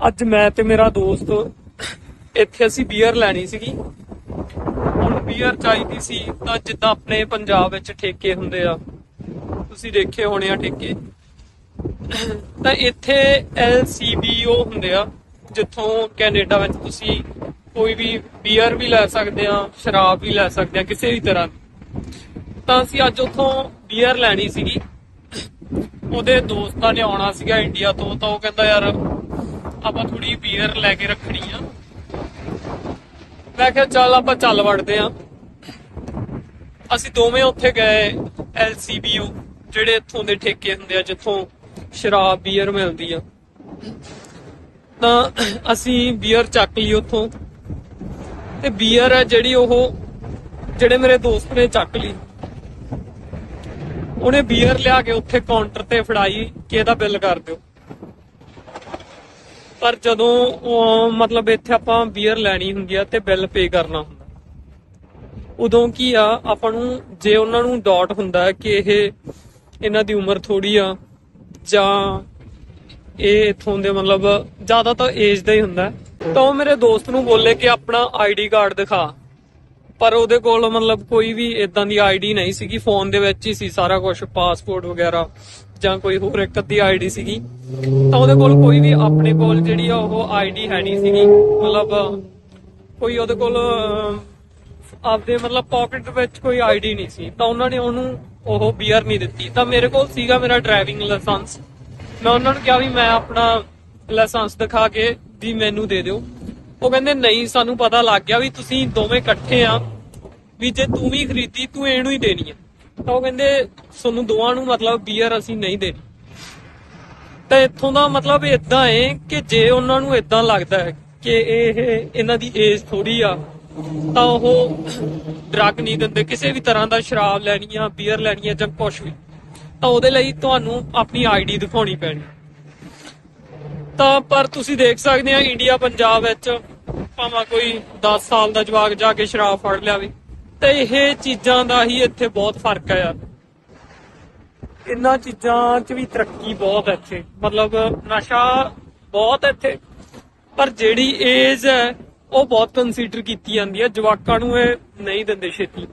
ਅੱਜ ਮੈਂ ਤੇ ਮੇਰਾ ਦੋਸਤ ਇੱਥੇ ਅਸੀਂ ਬੀਅਰ ਲੈਣੀ ਸੀਗੀ। ਹੁਣ ਬੀਅਰ ਚਾਹੀਦੀ ਸੀ ਤਾਂ ਜਿੱਦਾਂ ਆਪਣੇ ਪੰਜਾਬ ਵਿੱਚ ਠੇਕੇ ਹੁੰਦੇ ਆ। ਤੁਸੀਂ ਦੇਖੇ ਹੋਣੇ ਆ ਠੇਕੇ। ਤਾਂ ਇੱਥੇ LCBO ਹੁੰਦੇ ਆ, ਜਿੱਥੋਂ ਕੈਨੇਡਾ ਵਿੱਚ ਤੁਸੀਂ ਕੋਈ ਵੀ ਬੀਅਰ ਵੀ ਲੈ ਸਕਦੇ ਆ, ਸ਼ਰਾਬ ਵੀ ਲੈ ਸਕਦੇ ਆ, ਕਿਸੇ ਵੀ ਤਰ੍ਹਾਂ ਤਾਂ ਅਸੀਂ ਅੱਜ ਉੱਥੋਂ ਬੀਅਰ ਲੈਣੀ ਸੀਗੀ। ਉਹਦੇ ਦੋਸਤਾਂ ਨੇ ਆਉਣਾ ਸੀਗਾ ਇੰਡੀਆ ਤੋਂ, ਤਾਂ ਉਹ ਕਹਿੰਦਾ ਯਾਰ ਆਪਾਂ ਥੋੜੀ ਬੀਅਰ ਲੈ ਕੇ ਰੱਖਣੀ ਆ। ਮੈਂ ਕਿਹਾ ਚੱਲ ਆਪਾਂ ਚੱਲ ਵੜਦੇ ਆ। ਅਸੀਂ ਦੋਵੇਂ ਉੱਥੇ ਗਏ LCBO ਜਿਹੜੇ ਇੱਥੋਂ ਦੇ ਠੇਕੇ ਹੁੰਦੇ ਆ, ਜਿੱਥੋਂ ਸ਼ਰਾਬ ਬੀਅਰ ਮਿਲਦੀ ਆ। ਤਾਂ ਅਸੀਂ ਬੀਅਰ ਚੱਕ ਲਈ ਉੱਥੋਂ। ਤੇ ਬੀਅਰ ਹੈ ਜਿਹੜੀ ਉਹ ਜਿਹੜੇ ਮੇਰੇ ਦੋਸਤ ਨੇ ਚੱਕ ਲਈ। ਉਹਨੇ ਬੀਅਰ ਲਿਆ ਕੇ ਉੱਥੇ ਕਾਊਂਟਰ ਤੇ ਫੜਾਈ ਕਿ ਇਹਦਾ ਬਿੱਲ ਕਰ ਦਿਓ। ਪਰ ਜਦੋਂ ਮਤਲਬ ਇੱਥੇ ਆਪਾਂ ਬੀਅਰ ਲੈਣੀ ਹੁੰਦੀ ਆ ਤੇ ਬਿੱਲ ਪੇ ਕਰਨਾ ਹੁੰਦਾ। ਉਦੋਂ ਕੀ ਆ, ਆਪਾਂ ਨੂੰ, ਜੇ ਉਹਨਾਂ ਨੂੰ ਡਾਟ ਹੁੰਦਾ ਕਿ ਇਹ ਇਹਨਾਂ ਦੀ ਉਮਰ ਥੋੜੀ ਆ, ਜਾਂ ਇਹ ਇਥੋਂ ਦੇ ਮਤਲਬ ਜ਼ਿਆਦਾ ਤਾਂ ਏਜ ਦਾ ਹੀ ਹੁੰਦਾ ਤਾਂ ਉਹ ਮੇਰੇ ਦੋਸਤ ਨੂੰ ਬੋਲੇ ਕਿ ਆਪਣਾ ਆਈਡੀ ਕਾਰਡ ਦਿਖਾ। ਪਰ ਉਹਦੇ ਕੋਲ ਮਤਲਬ ਕੋਈ ਵੀ ਇਦਾਂ ਦੀ ਆਈਡੀ ਨਹੀਂ ਸੀਗੀ ਫੋਨ ਦੇ ਵਿੱਚ ਹੀ ਸੀ ਸਾਰਾ ਕੁਝ ਪਾਸਪੋਰਟ ਵਗੈਰਾ। ਜਾਂ ਕੋਈ ਹੋਰ ਇੱਕ ਅੱਧੀ ਆਈਡੀ ਸੀਗੀ ਤਾਂ ਉਹਦੇ ਕੋਲ ਕੋਈ ਵੀ ਆਪਣੇ ਕੋਲ ਜਿਹੜੀ ਆ ਉਹ ਆਈਡੀ ਹੈ ਨਹੀਂ ਸੀਗੀ। ਮਤਲਬ ਕੋਈ ਉਹਦੇ ਕੋਲ ਅਮ, ਆਪਦੇ ਮਤਲਬ ਪਾਕਟ ਵਿੱਚ ਕੋਈ ਆਈਡੀ ਨਹੀਂ ਸੀ। ਤਾਂ ਉਹਨਾਂ ਨੇ ਉਹਨੂੰ ਉਹ ਬੀਅਰ ਨਹੀਂ ਦਿੱਤੀ। ਤਾਂ ਮੇਰੇ ਕੋਲ ਸੀਗਾ ਮੇਰਾ ਡਰਾਈਵਿੰਗ ਲਾਇਸੈਂਸ ਮੈਂ ਉਹਨਾਂ ਨੂੰ ਕਿਹਾ ਵੀ ਮੈਂ ਆਪਣਾ ਲਾਇਸੈਂਸ ਦਿਖਾ ਕੇ ਵੀ ਮੈਨੂੰ ਦੇ ਦਿਓ। ਉਹ ਕਹਿੰਦੇ ਨਹੀਂ ਸਾਨੂੰ ਪਤਾ ਲੱਗ ਗਿਆ ਵੀ ਤੁਸੀਂ ਦੋਵੇਂ ਇਕੱਠੇ ਆ। ਵੀ ਜੇ ਤੂੰ ਵੀ ਖਰੀਦੀ ਤੂੰ ਇਹਨੂੰ ਹੀ ਦੇਣੀ ਆ। ਤਾਂ ਉਹ ਕਹਿੰਦੇ ਤੁਹਾਨੂੰ ਦੋਵਾਂ ਨੂੰ ਮਤਲਬ ਬੀਅਰ ਅਸੀਂ ਨਹੀਂ ਦੇਣੀ। ਤਾਂ ਇੱਥੋਂ ਦਾ ਮਤਲਬ ਇਦਾਂ ਹੈ ਕਿ ਜੇ ਉਹਨਾਂ ਨੂੰ ਇਦਾਂ ਲੱਗਦਾ ਹੈ ਕਿ ਇਹ ਇਹਨਾਂ ਦੀ ਏਜ ਥੋੜੀ ਆ, ਤਾਂ ਉਹ ਡਰੱਗ ਨਹੀਂ ਦਿੰਦੇ, ਕਿਸੇ ਵੀ ਤਰ੍ਹਾਂ ਦਾ ਸ਼ਰਾਬ ਲੈਣੀ ਆ ਬੀਅਰ ਲੈਣੀ ਆ ਜਾਂ ਕੁਛ ਵੀ। ਤਾਂ ਉਹਦੇ ਲਈ ਤੁਹਾਨੂੰ ਆਪਣੀ ਆਈਡੀ ਦਿਖਾਉਣੀ ਪੈਣੀ। ਤਾਂ ਪਰ ਤੁਸੀਂ ਦੇਖ ਸਕਦੇ ਆ ਇੰਡੀਆ ਪੰਜਾਬ ਵਿੱਚ ਭਾਵੇਂ ਕੋਈ 10 ਸਾਲ ਦਾ ਜਵਾਕ ਜਾ ਕੇ ਸ਼ਰਾਬ ਫੜ ਲਿਆਵੇ। ਤੇ ਇਹ ਚੀਜ਼ਾਂ ਦਾ ਹੀ ਇੱਥੇ ਬਹੁਤ ਫ਼ਰਕ ਹੈ ਯਾਰ। ਇਹਨਾਂ ਚੀਜ਼ਾਂ 'ਚ ਵੀ ਤਰੱਕੀ ਬਹੁਤ ਹੈ ਇੱਥੇ। ਮਤਲਬ ਨਸ਼ਾ ਬਹੁਤ ਇੱਥੇ। ਪਰ ਜਿਹੜੀ ਏਜ ਹੈ, ਉਹ ਬਹੁਤ ਕੰਸੀਡਰ ਕੀਤੀ ਜਾਂਦੀ ਹੈ ਜਵਾਕਾਂ ਨੂੰ ਇਹ ਨਹੀਂ ਦਿੰਦੇ ਛੇਤੀ।